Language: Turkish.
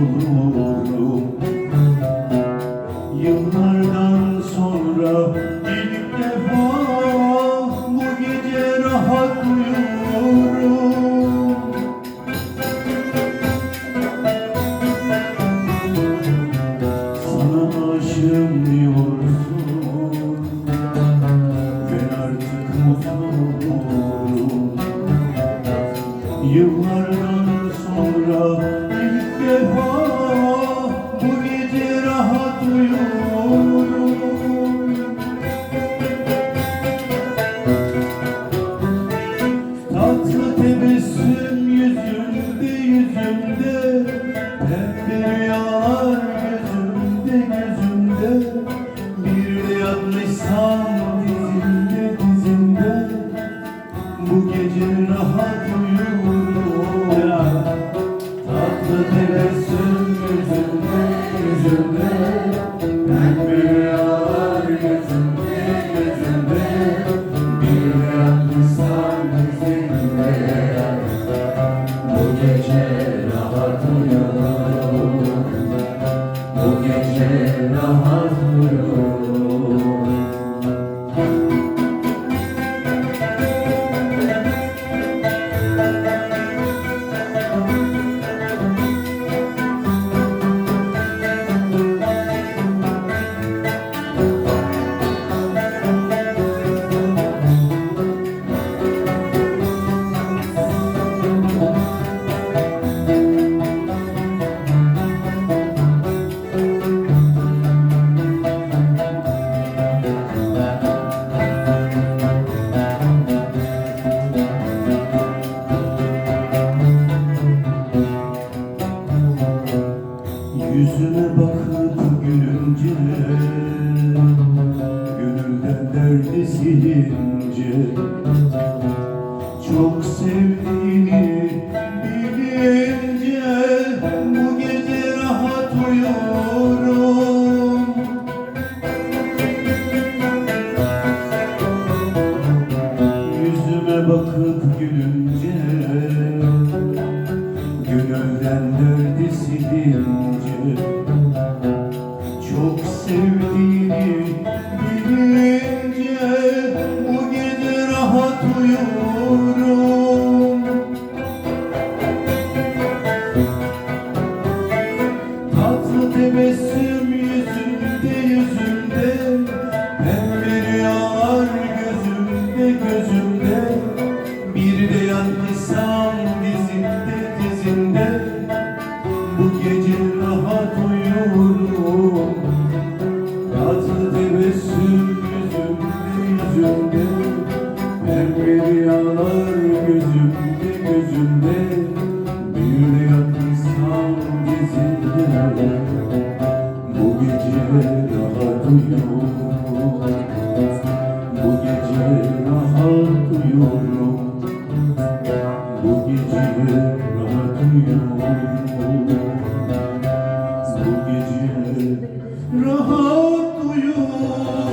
buldum Yıllardan sonra ilk defa oh, bu gece rahat uyuyorum. Sana aşığım diyorsun. Ben artık mutlu olurum Yıllardan rüyalar gözümde gözümde Bir de yatmışsam rahat Gönülden derdi silince Çok sevdiğini bilince Bu gece rahat uyuyorum. Tatlı tebessüm uyuyorum Tatlı tebessüm yüzümde yüzümde Pembe rüyalar gözümde Bir de yanmışsam dizinde Bu gece rahat uyumaz